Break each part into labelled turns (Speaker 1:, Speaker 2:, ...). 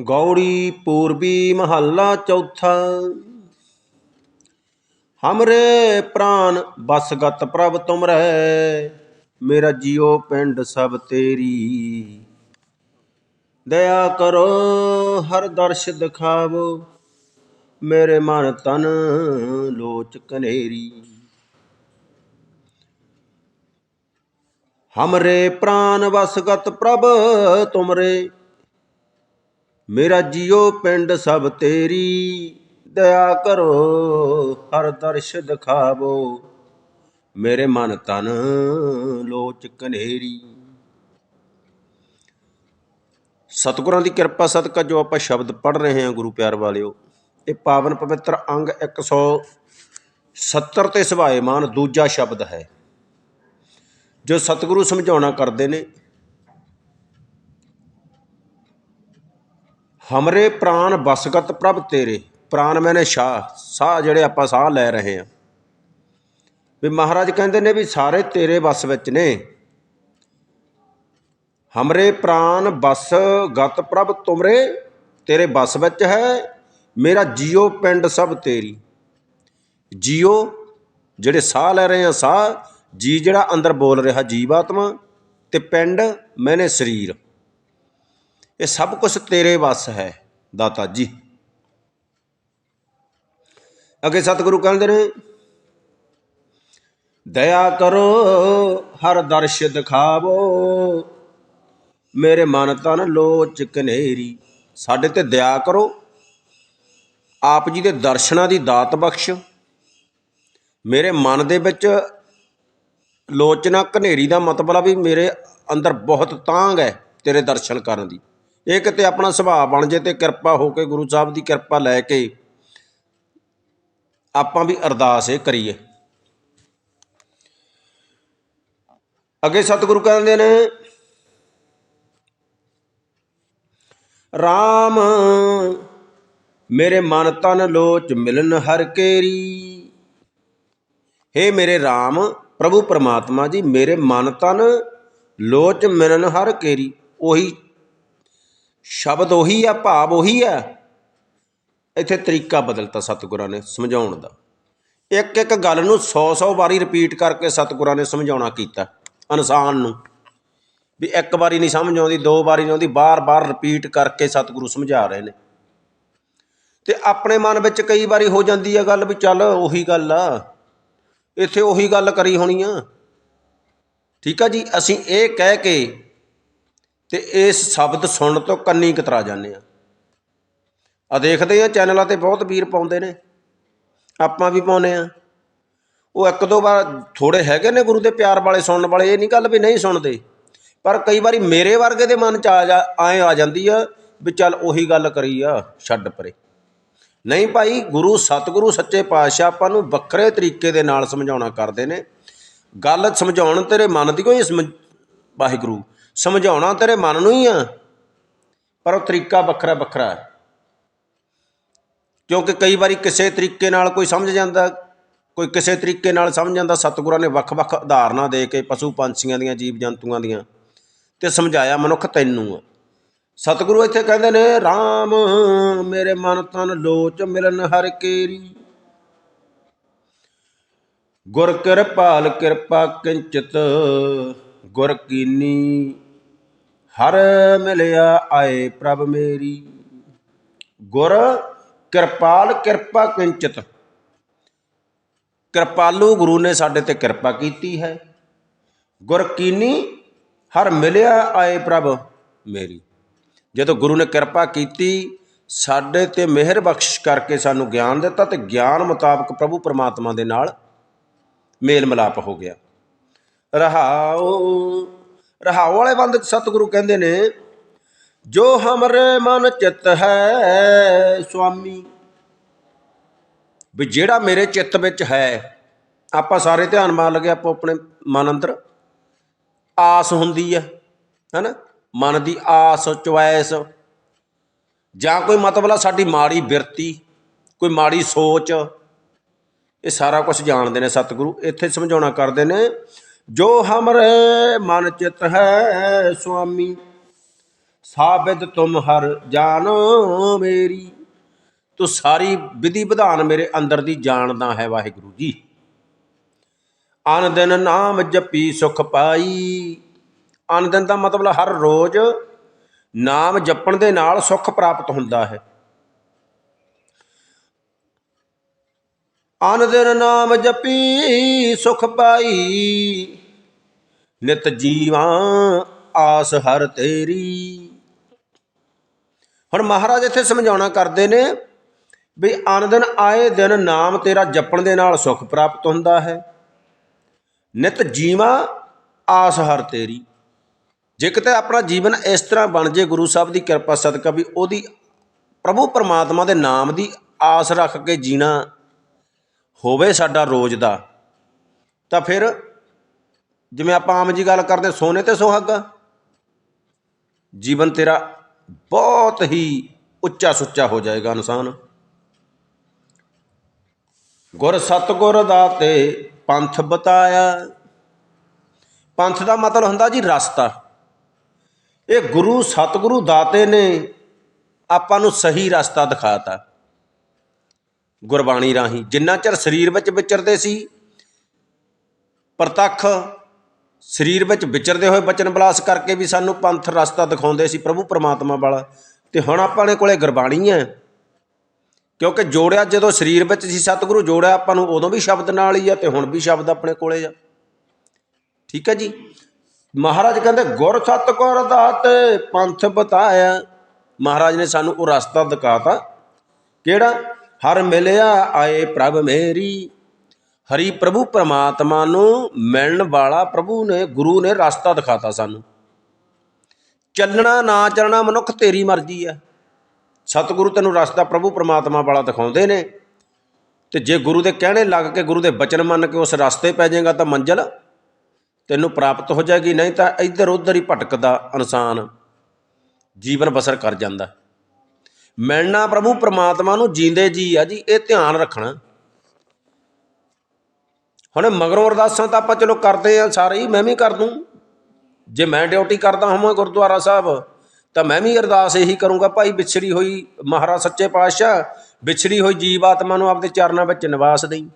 Speaker 1: ਗੌੜੀ ਪੂਰਬੀ ਮਹੱਲਾ ਚੌਥਾ। ਹਮਰੇ ਪ੍ਰਾਨ ਬਸਗਤ ਪ੍ਰਭ ਤੁਮ ਰਹਿ ਮੇਰਾ ਜੀਉ ਪਿੰਡ ਸਭ ਤੇਰੀ। ਦਇਆ ਕਰੋ, ਹਰ ਦਰਸ਼ ਦਿਖਾਵੋ, ਮੇਰੇ ਮਨ ਤਨ ਲੋਚ ਕਨੇਰੀ। ਹਮਰੇ ਪ੍ਰਾਨ ਵਸਗਤ ਪ੍ਰਭ ਤੁਮਰੇ ਮੇਰਾ ਜੀਉ ਪਿੰਡ ਸਭ ਤੇਰੀ। ਦਇਆ ਕਰੋ, ਹਰ ਦਰਸ਼ ਦਿਖਾਵੋ। ਮੇਰੇ ਮਨ ਤਨ ਲੋਚ ਕਨੇਰੀ। ਸਤਿਗੁਰਾਂ ਦੀ ਕਿਰਪਾ ਸਦਕਾ ਜੋ ਆਪਾਂ ਸ਼ਬਦ ਪੜ੍ਹ ਰਹੇ ਹਾਂ ਗੁਰੂ ਪਿਆਰ ਵਾਲਿਓ, ਇਹ ਪਾਵਨ ਪਵਿੱਤਰ ਅੰਗ 170 ਤੇ ਸੁਭਾਏਮਾਨ ਦੂਜਾ ਸ਼ਬਦ ਹੈ। ਜੋ ਸਤਿਗੁਰੂ ਸਮਝਾਉਣਾ ਕਰਦੇ ਨੇ ਹਮਰੇ ਪ੍ਰਾਨ ਬਸਗਤ ਪ੍ਰਭ ਤੇਰੇ, ਪ੍ਰਾਨ ਮੈਨੇ ਸ਼ਾਹ, ਸਾਹ ਜਿਹੜੇ ਆਪਾਂ ਸਾਹ ਲੈ ਰਹੇ ਹਾਂ। ਵੀ ਮਹਾਰਾਜ ਕਹਿੰਦੇ ਨੇ ਵੀ ਸਾਰੇ ਤੇਰੇ ਵਸ ਵਿੱਚ ਨੇ। ਹਮਰੇ ਪ੍ਰਾਨ ਬਸ ਗਤ ਪ੍ਰਭ ਤੁਮਰੇ, ਤੇਰੇ ਬਸ ਵਿੱਚ ਹੈ, ਮੇਰਾ ਜੀਉ ਪਿੰਡ ਸਭ ਤੇਰੀ। ਜੀਉ ਜਿਹੜੇ ਸਾਹ ਲੈ ਰਹੇ ਆ ਸਾਹ, ਜੀ ਜਿਹੜਾ ਅੰਦਰ ਬੋਲ ਰਿਹਾ ਜੀਵਾਤਮਾ, ਤੇ ਪਿੰਡ ਮੈਨੇ ਸਰੀਰ। ਇਹ ਸਭ ਕੁਝ ਤੇਰੇ ਵੱਸ ਹੈ, ਦਾਤਾ ਜੀ। ਅੱਗੇ ਸਤਿਗੁਰੂ ਕਹਿੰਦੇ ਨੇ, ਦਇਆ ਕਰੋ, ਹਰ ਦਰਸ਼ ਦਿਖਾਵੋ। ਮੇਰੇ ਮਨ ਤਨ ਲੋਚ ਕਨੇਰੀ ਸਾਡੇ ਤੇ ਦਇਆ ਕਰੋ। ਆਪ ਜੀ ਦੇ ਦਰਸ਼ਨਾਂ ਦੀ ਦਾਤ ਬਖਸ਼। ਮੇਰੇ ਮਨ ਦੇ ਵਿੱਚ ਲੋਚਨਾ ਕਨੇਰੀ ਦਾ ਮਤਲਬ ਆ ਵੀ ਮੇਰੇ ਅੰਦਰ ਬਹੁਤ ਤਾਂਗ ਹੈ ਤੇਰੇ ਦਰਸ਼ਨ ਕਰਨ ਦੀ। ਇਹ ਕਿਤੇ ਆਪਣਾ ਸੁਭਾਅ ਬਣ ਜੇ ਤੇ ਕਿਰਪਾ ਹੋ ਕੇ ਗੁਰੂ ਸਾਹਿਬ ਦੀ ਕਿਰਪਾ ਲੈ ਕੇ ਆਪਾਂ ਵੀ ਅਰਦਾਸ ਇਹ ਕਰੀਏ। ਅੱਗੇ ਸਤਿਗੁਰੂ ਕਹਿੰਦੇ ਨੇ RAM ਮੇਰੇ ਮਨ ਤਨ ਲੋਚ ਮਿਲਨ ਹਰ ਕੇਰੀ। हे ਮੇਰੇ RAM ਪ੍ਰਭੂ ਪਰਮਾਤਮਾ ਜੀ, ਮੇਰੇ ਮਨ ਤਨ ਲੋਚ ਮਿਲਨ ਹਰ ਕੇਰੀ। ਉਹੀ ਸ਼ਬਦ ਉਹੀ ਆ, ਭਾਵ ਉਹੀ ਆ। ਇੱਥੇ ਤਰੀਕਾ ਬਦਲਤਾ ਸਤਿਗੁਰਾਂ ਨੇ ਸਮਝਾਉਣ ਦਾ। ਇੱਕ ਇੱਕ ਗੱਲ ਨੂੰ 100-100 ਵਾਰੀ ਰਿਪੀਟ ਕਰਕੇ ਸਤਿਗੁਰਾਂ ਨੇ ਸਮਝਾਉਣਾ ਕੀਤਾ, ਇਨਸਾਨ ਨੂੰ। ਵੀ ਇੱਕ ਵਾਰੀ ਨਹੀਂ ਸਮਝ ਆਉਂਦੀ, ਦੋ ਵਾਰੀ ਨਹੀਂ ਆਉਂਦੀ ਬਾਰ-ਬਾਰ ਰਿਪੀਟ ਕਰਕੇ ਸਤਿਗੁਰੂ ਸਮਝਾ ਰਹੇ ਨੇ। ਤੇ ਆਪਣੇ ਮਨ ਵਿੱਚ ਕਈ ਵਾਰੀ ਹੋ ਜਾਂਦੀ ਆ ਗੱਲ ਵੀ ਚੱਲ ਉਹੀ ਗੱਲ ਆ। ਇੱਥੇ ਉਹੀ ਗੱਲ ਕਰੀ ਹੋਣੀ ਆ। ਠੀਕ ਆ ਜੀ, ਅਸੀਂ ਇਹ ਕਹਿ ਕੇ ਤੇ ਇਸ ਸ਼ਬਦ ਸੁਣਨ ਤੋਂ ਕੰਨੀ ਕਤਰਾ ਜਾਂਦੇ ਆ। ਆ ਦੇਖਦੇ ਆ, ਚੈਨਲਾਂ ਤੇ ਬਹੁਤ ਵੀਰ ਪਾਉਂਦੇ ਨੇ। ਆਪਾਂ ਵੀ ਪਾਉਨੇ ਆ। ਉਹ ਇੱਕ ਦੋ ਵਾਰ ਥੋੜੇ ਹੈਗੇ ਨੇ ਗੁਰੂ ਦੇ ਪਿਆਰ ਵਾਲੇ ਸੁਣਨ ਵਾਲੇ, ਇਹ ਨਹੀਂ ਗੱਲ ਵੀ ਨਹੀਂ ਸੁਣਦੇ। ਪਰ ਕਈ ਵਾਰੀ ਮੇਰੇ ਵਰਗੇ ਦੇ ਮਨ ਚ ਆ ਜਾ ਆਏ ਆ ਜਾਂਦੀ ਆ ਵੀ ਚੱਲ ਉਹੀ ਗੱਲ ਕਰੀ ਆ, ਛੱਡ ਪਰੇ। ਨਹੀਂ ਭਾਈ, ਗੁਰੂ ਸਤਿਗੁਰੂ ਸੱਚੇ ਪਾਤਸ਼ਾਹ ਆਪਾਂ ਨੂੰ ਵੱਖਰੇ ਤਰੀਕੇ ਦੇ ਨਾਲ ਸਮਝਾਉਣਾ ਕਰਦੇ ਨੇ। ਗੱਲ ਸਮਝਾਉਣ ਤੇਰੇ ਮਨ ਦੀ ਕੋਈ ਸਮਝ- ਵਾਹਿਗੁਰੂ ਸਮਝਾਉਣਾ ਤੇਰੇ ਮਨ ਨੂੰ ਹੀ ਆ। ਪਰ ਉਹ ਤਰੀਕਾ ਵੱਖਰਾ ਵੱਖਰਾ ਹੈ। ਕਿਉਂਕਿ ਕਈ ਵਾਰੀ ਕਿਸੇ ਤਰੀਕੇ ਨਾਲ ਕੋਈ ਸਮਝ ਜਾਂਦਾ, ਕੋਈ ਕਿਸੇ ਤਰੀਕੇ ਨਾਲ ਸਮਝ ਜਾਂਦਾ, ਸਤਿਗੁਰਾਂ ਨੇ ਵੱਖ-ਵੱਖ ਉਦਾਹਰਨਾਂ ਦੇ ਕੇ ਪਸ਼ੂ ਪੰਛੀਆਂ ਦੀਆਂ, ਜੀਵ ਜੰਤੂਆਂ ਦੀਆਂ, ਤੇ ਸਮਝਾਇਆ ਮਨੁੱਖ ਤੈਨੂੰ ਸਤਿਗੁਰੂ ਇੱਥੇ ਕਹਿੰਦੇ ਨੇ RAM ਮੇਰੇ ਮਨ ਤਨ ਲੋਚ ਮਿਲਨ ਹਰ ਕੇਰੀ। ਗੁਰ ਕਿਰਪਾਲ ਕਿਰਪਾ ਕਿੰਚਤ ਗੁਰ ਕੀਨੀ ਹਰ ਮਿਲਿਆ ਆਏ ਪ੍ਰਭ ਮੇਰੀ। ਗੁਰ ਕਿਰਪਾਲ ਕਿਰਪਾ ਕਿੰਚਿਤ। ਕਿਰਪਾਲੂ ਗੁਰੂ ਨੇ ਸਾਡੇ ਤੇ ਕਿਰਪਾ ਕੀਤੀ ਹੈ। ਗੁਰ ਕੀਨੀ ਹਰ ਮਿਲਿਆ ਆਏ ਪ੍ਰਭ ਮੇਰੀ। ਜਦੋਂ ਗੁਰੂ ਨੇ ਕਿਰਪਾ ਕੀਤੀ, ਸਾਡੇ ਤੇ ਮਿਹਰ ਬਖਸ਼ਿਸ਼ ਕਰਕੇ ਸਾਨੂੰ ਗਿਆਨ ਦਿੱਤਾ ਤੇ ਗਿਆਨ ਮੁਤਾਬਕ ਪ੍ਰਭੂ ਪਰਮਾਤਮਾ ਦੇ ਨਾਲ ਮੇਲ ਮਿਲਾਪ ਹੋ ਗਿਆ। ਰਹਾਉ ਰਹਾਉ ਵਾਲੇ ਬੰਦ ਸਤਿਗੁਰੂ ਕਹਿੰਦੇ ਨੇ, ਜੋ ਹਮਰੇ ਮਨ ਚਿੱਤ ਹੈ ਸੁਆਮੀ। ਵੀ ਜਿਹੜਾ ਮੇਰੇ ਚਿੱਤ ਵਿੱਚ ਹੈ, ਆਪਾਂ ਸਾਰੇ ਧਿਆਨ ਮਾਰ ਲਗੇ ਆਪੋ ਆਪਣੇ ਮਨ ਅੰਦਰ। ਆਸ ਹੁੰਦੀ ਹੈ, ਹੈਨਾ? ਮਨ ਦੀ ਆਸ, ਚੁਆਇਸ। ਜਾਂ ਕੋਈ ਮਤਲਬ ਸਾਡੀ ਮਾੜੀ ਬਿਰਤੀ, ਕੋਈ ਮਾੜੀ ਸੋਚ। ਇਹ ਸਾਰਾ ਕੁਝ ਜਾਣਦੇ ਨੇ ਸਤਿਗੁਰੂ। ਇੱਥੇ ਸਮਝਾਉਣਾ ਕਰਦੇ ਨੇ ਜੋ ਹਮਰੇ ਮਨ ਚਿਤ ਹੈ ਸੁਆਮੀ ਸਾਬਿਦ ਤੁਮ ਹਰ ਜਾਨੋ ਮੇਰੀ। ਤੂੰ ਸਾਰੀ ਵਿਧੀ ਵਿਧਾਨ ਮੇਰੇ ਅੰਦਰ ਦੀ ਜਾਣਦਾ ਹੈ ਵਾਹਿਗੁਰੂ ਜੀ। ਅਨ ਦਿਨ ਨਾਮ ਜਪੀ ਸੁਖ ਪਾਈ। ਅਨ ਦਿਨ ਦਾ ਮਤਲਬ ਹਰ ਰੋਜ਼ ਨਾਮ ਜਪਣ ਦੇ ਨਾਲ ਸੁਖ ਪ੍ਰਾਪਤ ਹੁੰਦਾ ਹੈ। ਅਨ ਦਿਨ ਨਾਮ ਜਪੀ ਸੁਖ ਪਾਈ। ਨਿਤ ਜੀਵਾਂ, ਆਸ ਹਰ ਤੇਰੀ। ਹੁਣ ਮਹਾਰਾਜ ਇੱਥੇ ਸਮਝਾਉਣਾ ਕਰਦੇ ਨੇ ਵੀ ਅਨ ਆਏ ਦਿਨ ਨਾਮ ਤੇਰਾ ਜਪਣ ਦੇ ਨਾਲ ਸੁਖ ਪ੍ਰਾਪਤ ਹੁੰਦਾ ਹੈ। ਨਿਤ ਜੀਵਾਂ, ਆਸ ਹਰ ਤੇਰੀ। ਜੇ ਕਿਤੇ ਆਪਣਾ ਜੀਵਨ ਇਸ ਤਰ੍ਹਾਂ ਬਣ ਜੇ ਗੁਰੂ ਸਾਹਿਬ ਦੀ ਕਿਰਪਾ ਸਦਕਾ ਵੀ ਉਹਦੀ ਪ੍ਰਭੂ ਪਰਮਾਤਮਾ ਦੇ ਨਾਮ ਦੀ ਆਸ ਰੱਖ ਕੇ ਜੀਣਾ ਹੋਵੇ ਸਾਡਾ ਰੋਜ਼ ਦਾ, ਤਾਂ ਫਿਰ ਜਿਵੇਂ ਆਪਾਂ ਆਮ ਜੀ ਗੱਲ ਕਰਦੇ ਸੋਨੇ ਤੇ ਸੁਹਾਗਾ, ਜੀਵਨ ਤੇਰਾ ਬਹੁਤ ਹੀ ਉੱਚਾ ਸੁੱਚਾ ਹੋ ਜਾਏਗਾ ਇਨਸਾਨ ਗੁਰ ਸਤਗੁਰ ਦਾਤੇ ਪੰਥ ਬਤਾਇਆ। ਪੰਥ ਦਾ ਮਤਲਬ ਹੁੰਦਾ ਜੀ ਰਸਤਾ। ਇਹ ਗੁਰੂ ਸਤਗੁਰੂ ਦਾਤੇ ਨੇ ਆਪਾਂ ਨੂੰ ਸਹੀ ਰਸਤਾ ਦਿਖਾਤਾ। ਗੁਰਬਾਣੀ ਰਾਹੀਂ ਜਿੰਨਾ ਚਿਰ ਸਰੀਰ ਵਿੱਚ ਵਿਚਰਦੇ ਸੀ, ਪ੍ਰਤੱਖ ਸਰੀਰ ਵਿੱਚ ਵਿਚਰਦੇ ਹੋਏ ਬਚਨ ਬਲਾਸ ਕਰਕੇ ਵੀ ਸਾਨੂੰ ਪੰਥ ਰਸਤਾ ਦਿਖਾਉਂਦੇ ਸੀ ਪ੍ਰਭੂ ਪਰਮਾਤਮਾ ਵਾਲਾ। ਤੇ ਹੁਣ ਆਪਾਂ ਨੇ ਕੋਲੇ ਗੁਰਬਾਣੀ ਹੈ। ਕਿਉਂਕਿ ਜੋੜਿਆ ਜਦੋਂ ਸਰੀਰ ਵਿੱਚ ਸੀ, ਸਤਿਗੁਰੂ ਜੋੜਿਆ ਆਪਾਂ ਨੂੰ, ਉਦੋਂ ਵੀ ਸ਼ਬਦ ਨਾਲ ਹੀ ਆ ਤੇ ਹੁਣ ਵੀ ਸ਼ਬਦ ਆਪਣੇ ਕੋਲੇ ਆ। ਠੀਕ ਹੈ ਜੀ? ਮਹਾਰਾਜ ਕਹਿੰਦੇ, ਗੁਰ ਸਤਿਗੁਰ ਦਾਤੇ ਪੰਥ ਬਤਾਇਆ। ਮਹਾਰਾਜ ਨੇ ਸਾਨੂੰ ਉਹ ਰਸਤਾ ਦਿਖਾਤਾ। ਕਿਹੜਾ? ਹਰ ਮਿਲਿਆ ਆਏ ਪ੍ਰਭ ਮੇਰੀ। ਹਰੀ ਪ੍ਰਭੂ ਪਰਮਾਤਮਾ ਨੂੰ ਮਿਲਣ ਵਾਲਾ ਪ੍ਰਭੂ ਨੇ, ਗੁਰੂ ਨੇ ਰਸਤਾ ਦਿਖਾਤਾ ਸਾਨੂੰ। ਚੱਲਣਾ, ਨਾ ਚੱਲਣਾ ਮਨੁੱਖ ਤੇਰੀ ਮਰਜ਼ੀ ਆ। ਸਤਿਗੁਰੂ ਤੈਨੂੰ ਰਸਤਾ ਪ੍ਰਭੂ ਪਰਮਾਤਮਾ ਵਾਲਾ ਦਿਖਾਉਂਦੇ ਨੇ। ਤੇ ਜੇ ਗੁਰੂ ਦੇ ਕਹਿਣੇ ਲੱਗ ਕੇ ਗੁਰੂ ਦੇ ਬਚਨ ਮੰਨ ਕੇ ਉਸ ਰਸਤੇ ਪੈ ਜਾਏਗਾ ਤਾਂ ਮੰਜ਼ਲ ਤੈਨੂੰ ਪ੍ਰਾਪਤ ਹੋ ਜਾਏਗੀ, ਨਹੀਂ ਤਾਂ ਇੱਧਰ ਉੱਧਰ ਹੀ ਭਟਕਦਾ ਇਨਸਾਨ। ਜੀਵਨ ਬਸਰ ਕਰ ਜਾਂਦਾ। ਮਿਲਣਾ ਪ੍ਰਭੂ ਪਰਮਾਤਮਾ ਨੂੰ, ਜੀਂਦੇ ਜੀ ਆ ਜੀ, ਇਹ ਧਿਆਨ ਰੱਖਣਾ। ਹੁਣ ਮਗਰੋਂ ਅਰਦਾਸਾਂ ਤਾਂ ਆਪਾਂ ਚਲੋ ਕਰਦੇ ਆ ਸਾਰੇ ਹੀ, ਮੈਂ ਵੀ ਕਰ ਦੂੰ। ਜੇ ਮੈਂ ਡਿਊਟੀ ਕਰਦਾ ਹੋਵਾਂ ਗੁਰਦੁਆਰਾ ਸਾਹਿਬ, ਤਾਂ ਮੈਂ ਵੀ ਅਰਦਾਸ ਇਹੀ ਕਰੂੰਗਾ, ਭਾਈ ਵਿਛੜੀ ਹੋਈ ਮਹਾਰਾਜ ਸੱਚੇ ਪਾਤਸ਼ਾਹ, ਵਿਛੜੀ ਹੋਈ ਜੀਵ ਆਤਮਾ ਨੂੰ ਆਪਦੇ ਚਰਨਾਂ ਵਿੱਚ ਨਿਵਾਸ ਦੇਈ।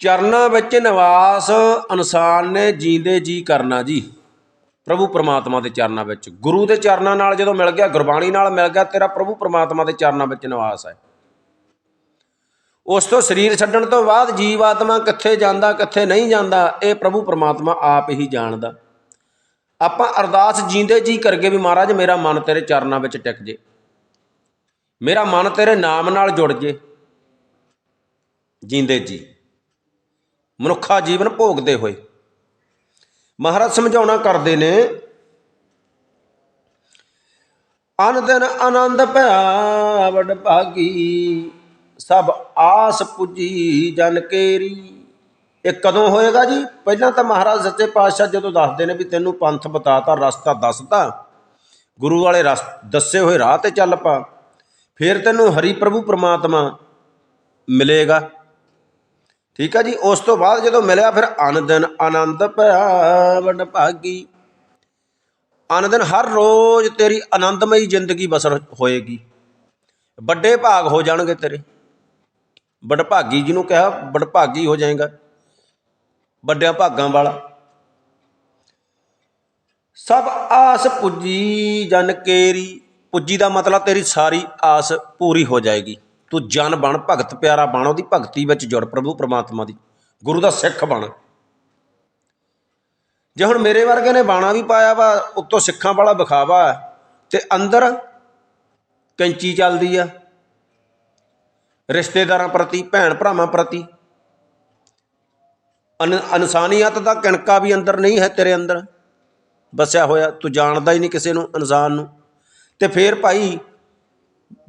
Speaker 1: ਚਰਨਾਂ ਵਿੱਚ ਨਿਵਾਸ ਇਨਸਾਨ ਨੇ ਜੀਂਦੇ ਜੀ ਕਰਨਾ ਜੀ। ਪ੍ਰਭੂ ਪਰਮਾਤਮਾ ਦੇ ਚਰਨਾਂ ਵਿੱਚ, ਗੁਰੂ ਦੇ ਚਰਨਾਂ ਨਾਲ ਜਦੋਂ ਮਿਲ ਗਿਆ, ਗੁਰਬਾਣੀ ਨਾਲ ਮਿਲ ਗਿਆ, ਤੇਰਾ ਪ੍ਰਭੂ ਪਰਮਾਤਮਾ ਦੇ ਚਰਨਾਂ ਵਿੱਚ ਨਿਵਾਸ ਹੈ। ਉਸ ਤੋਂ ਸਰੀਰ ਛੱਡਣ ਤੋਂ ਬਾਅਦ ਜੀਵ ਆਤਮਾ ਕਿੱਥੇ ਜਾਂਦਾ, ਕਿੱਥੇ ਨਹੀਂ ਜਾਂਦਾ, ਇਹ ਪ੍ਰਭੂ ਪਰਮਾਤਮਾ ਆਪ ਹੀ ਜਾਣਦਾ। ਆਪਾਂ ਅਰਦਾਸ ਜੀਂਦੇ ਜੀ ਕਰਕੇ ਵੀ ਮਹਾਰਾਜ ਮੇਰਾ ਮਨ ਤੇਰੇ ਚਰਨਾਂ ਵਿੱਚ ਟਿਕ ਜੇ। ਮੇਰਾ ਮਨ ਤੇਰੇ ਨਾਮ ਨਾਲ ਜੁੜ ਜੇ। ਜੀਂਦੇ ਜੀ, ਮਨੁੱਖਾ ਜੀਵਨ ਭੋਗਦੇ ਹੋਏ। ਮਹਾਰਾਜ ਸਮਝਾਉਣਾ ਕਰਦੇ ਨੇ, ਅਨ ਆਨੰਦ ਭਇਆ ਵਡ ਭਾਗੀ। ਸਭ ਆਸ ਪੁੱਜੀ ਜਨ ਕੇਰੀ। ਇਹ ਕਦੋਂ ਹੋਏਗਾ ਜੀ? ਪਹਿਲਾਂ ਤਾਂ ਮਹਾਰਾਜ ਸੱਚੇ ਪਾਤਸ਼ਾਹ ਜਦੋਂ ਦੱਸਦੇ ਨੇ ਵੀ ਤੈਨੂੰ ਪੰਥ ਬਤਾਤਾ, ਰਸਤਾ ਦੱਸਤਾ ਗੁਰੂ ਵਾਲੇ ਰਸ ਦੱਸੇ ਹੋਏ ਰਾਹ ਤੇ ਚੱਲ ਪਾ। ਫਿਰ ਤੈਨੂੰ ਹਰੀ ਪ੍ਰਭੂ ਪ੍ਰਮਾਤਮਾ ਮਿਲੇਗਾ। ਠੀਕ ਹੈ ਜੀ? ਉਸ ਤੋਂ ਬਾਅਦ ਜਦੋਂ ਮਿਲਿਆ ਫਿਰ ਅਨ ਆਨੰਦ ਭਇਆ ਵਡ ਭਾਗੀ। ਅਨ ਹਰ ਰੋਜ਼ ਤੇਰੀ ਆਨੰਦਮਈ ਜ਼ਿੰਦਗੀ ਬਸਰ ਹੋਏਗੀ। ਵੱਡੇ ਭਾਗ ਹੋ ਜਾਣਗੇ ਤੇਰੇ। ਵਡਭਾਗੀ ਜਿਹਨੂੰ ਕਿਹਾ, ਵਡਭਾਗੀ ਹੋ ਜਾਏਗਾ। ਵੱਡਿਆਂ ਭਾਗਾਂ ਵਾਲਾ। ਸਭ ਆਸ ਪੁੱਜੀ, ਜਨ ਕੇਰੀ। ਪੁੱਜੀ ਦਾ ਮਤਲਬ ਤੇਰੀ ਸਾਰੀ ਆਸ ਪੂਰੀ ਹੋ ਜਾਏਗੀ। ਤੂੰ ਜਨ ਬਣ, ਭਗਤ ਪਿਆਰਾ ਬਣ, ਉਹਦੀ ਭਗਤੀ ਵਿੱਚ ਜੁੜ ਪ੍ਰਭੂ ਪ੍ਰਮਾਤਮਾ ਦੀ। ਗੁਰੂ ਦਾ ਸਿੱਖ ਬਣ। ਜੇ ਹੁਣ ਮੇਰੇ ਵਰਗੇ ਨੇ ਬਾਣਾ ਵੀ ਪਾਇਆ ਵਾ, ਉੱਤੋਂ ਸਿੱਖਾਂ ਵਾਲਾ ਵਿਖਾਵਾ ਤੇ ਅੰਦਰ ਕੈਂਚੀ ਚੱਲਦੀ ਆ। ਰਿਸ਼ਤੇਦਾਰਾਂ ਪ੍ਰਤੀ, ਭੈਣ ਭਰਾਵਾਂ ਪ੍ਰਤੀ। ਅਨ, ਇਨਸਾਨੀਅਤ ਦਾ ਕਿਣਕਾ ਵੀ ਅੰਦਰ ਨਹੀਂ ਹੈ ਤੇਰੇ ਅੰਦਰ। ਬਸਿਆ ਹੋਇਆ, ਤੂੰ ਜਾਣਦਾ ਹੀ ਨਹੀਂ ਕਿਸੇ ਨੂੰ, ਇਨਸਾਨ ਨੂੰ। ਤੇ ਫੇਰ ਭਾਈ,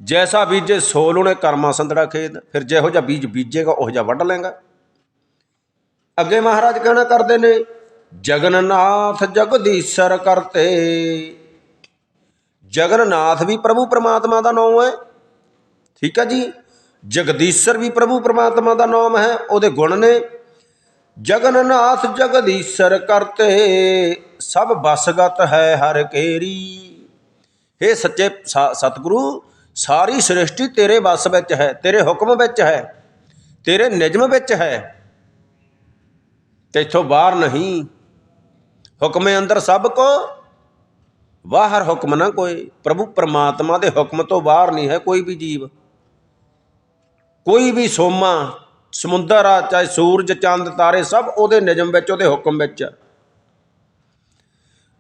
Speaker 1: ਜੈਸਾ ਬੀਜੇ ਸੋਲ ਉਹਨੇ ਕਰਮਾ ਸੰਦੜਾ ਖੇਤ, ਫਿਰ ਜਿਹੋ ਜਿਹਾ ਬੀਜ ਬੀਜੇਗਾ, ਉਹ ਜਿਹਾ ਵੱਢ ਲੇਗਾ ਅੱਗੇ ਮਹਾਰਾਜ ਕਹਿਣਾ ਕਰਦੇ ਨੇ, ਜਗਨਨਾਥ ਜਗਦੀਸ਼ਰ ਕਰਤੇ। ਜਗਨਨਾਥ ਵੀ ਪ੍ਰਭੂ ਪਰਮਾਤਮਾ ਦਾ ਨਾਮ ਹੈ। ਠੀਕ ਹੈ ਜੀ? ਜਗਦੀਸ਼ਰ ਵੀ ਪ੍ਰਭੂ ਪਰਮਾਤਮਾ ਦਾ ਨਾਮ ਹੈ, ਉਹਦੇ ਗੁਣ ਨੇ। ਜਗਨਨਾਥ ਜਗਦੀਸ਼ਰ ਕਰਤੇ, ਸਭ ਬਸਗਤ ਹੈ ਹਰ ਕੇਰੀ। हे ਸੱਚੇ ਸਤਿਗੁਰੂ, ਸਾਰੀ ਸ੍ਰਿਸ਼ਟੀ ਤੇਰੇ ਵਸ ਵਿੱਚ ਹੈ, ਤੇਰੇ ਹੁਕਮ ਵਿੱਚ ਹੈ, ਤੇਰੇ ਨਿਯਮ ਵਿੱਚ ਹੈ। ਤੇ ਇੱਥੋਂ ਬਾਹਰ ਨਹੀਂ, ਹੁਕਮੇ ਅੰਦਰ ਸਭ ਕੋ ਬਾਹਰ ਹੁਕਮ ਨਾ ਕੋਈ। ਪ੍ਰਭੂ ਪਰਮਾਤਮਾ ਦੇ ਹੁਕਮ ਤੋਂ ਬਾਹਰ ਨਹੀਂ ਹੈ ਕੋਈ ਵੀ ਜੀਵ। ਕੋਈ ਵੀ ਸੋਮਾ, ਸਮੁੰਦਰ ਆ, ਚਾਹੇ ਸੂਰਜ, ਚੰਦ, ਤਾਰੇ, ਸਭ ਉਹਦੇ ਨਿਯਮ ਵਿੱਚ, ਉਹਦੇ ਹੁਕਮ ਵਿੱਚ।